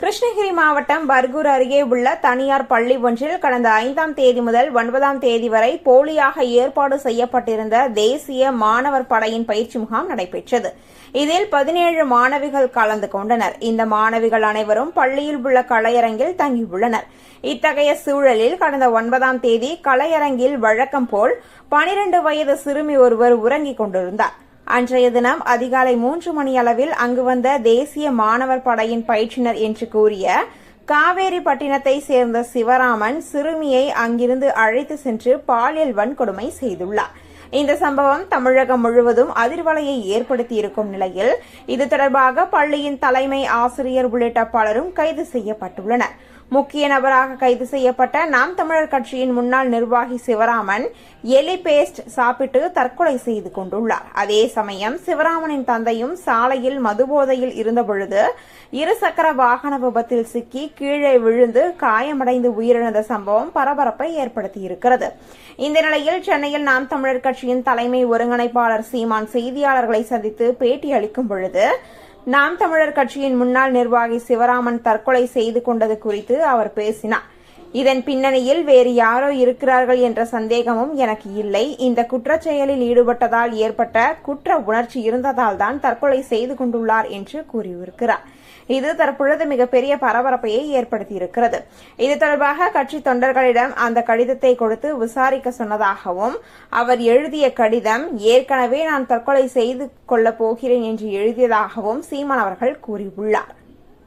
கிருஷ்ணகிரி மாவட்டம் பர்கூர் அருகே உள்ள தனியார் பள்ளி ஒன்றில் கடந்த ஐந்தாம் தேதி முதல் ஒன்பதாம் தேதி வரை போலியாக ஏற்பாடு செய்யப்பட்டிருந்த தேசிய மாணவர் படையின் பயிற்சி முகாம் நடைபெற்றது. இதில் பதினேழு மாணவிகள் கலந்து கொண்டனர். இந்த மாணவிகள் அனைவரும் பள்ளியில் உள்ள கலையரங்கில் தங்கியுள்ளனர். இத்தகைய சூழலில் கடந்த ஒன்பதாம் தேதி கலையரங்கில் வழக்கம் போல் பனிரண்டு வயது சிறுமி ஒருவர் உறங்கிக் கொண்டிருந்தார். அன்றைய தினம் அதிகாலை மூன்று மணி அளவில் அங்கு வந்த தேசிய மாணவர் படையின் பயிற்றுனர் என்று கூறிய காவேரி பட்டினத்தை சேர்ந்த சிவராமன் சிறுமியை அங்கிருந்து அழைத்து சென்று பாலியல் வன்கொடுமை செய்துள்ளார். இந்த சம்பவம் தமிழகம் முழுவதும் அதிர்வலையை ஏற்படுத்தியிருக்கும் நிலையில் இது தொடர்பாக பள்ளியின் தலைமை ஆசிரியர் உள்ளிட்ட பலரும் கைது செய்யப்பட்டுள்ளனர். முக்கிய நபராக கைது செய்யப்பட்ட நாம் தமிழர் கட்சியின் முன்னாள் நிர்வாகி சிவராமன் எலி பேஸ்ட் சாப்பிட்டு தற்கொலை செய்து கொண்டுள்ளார். அதே சமயம் சிவராமனின் தந்தையும் சாலையில் மதுபோதையில் இருந்தபொழுது இருசக்கர வாகன விபத்தில் சிக்கி கீழே விழுந்து காயமடைந்து உயிரிழந்த சம்பவம் பரபரப்பை ஏற்படுத்தியிருக்கிறது. இந்த நிலையில் சென்னையில் நாம் தமிழர் கட்சியின் தலைமை ஒருங்கிணைப்பாளர் சீமான் செய்தியாளர்களை சந்தித்து பேட்டி அளிக்கும் பொழுது நாம் தமிழர் கட்சியின் முன்னாள் நிர்வாகி சிவராமன் தற்கொலை செய்து கொண்டது குறித்து அவர் பேசினார். இதன் பின்னணியில் வேறு யாரோ இருக்கிறார்கள் என்ற சந்தேகமும் எனக்கு இல்லை. இந்த குற்றச் செயலில் ஈடுபட்டதால் ஏற்பட்ட குற்ற உணர்ச்சி இருந்ததால் தான் தற்கொலை செய்து கொண்டுள்ளார் என்று கூறியிருக்கிறார். இது தற்பொழுது மிகப்பெரிய பரபரப்பையை ஏற்படுத்தியிருக்கிறது. இது தொடர்பாக கட்சி தொண்டர்களிடம் அந்த கடிதத்தை கொடுத்து விசாரிக்க சொன்னதாகவும் அவர் எழுதிய கடிதம் ஏற்கனவே நான் தற்கொலை செய்து கொள்ளப் போகிறேன் என்று எழுதியதாகவும் சீமான் அவர்கள் கூறியுள்ளார்.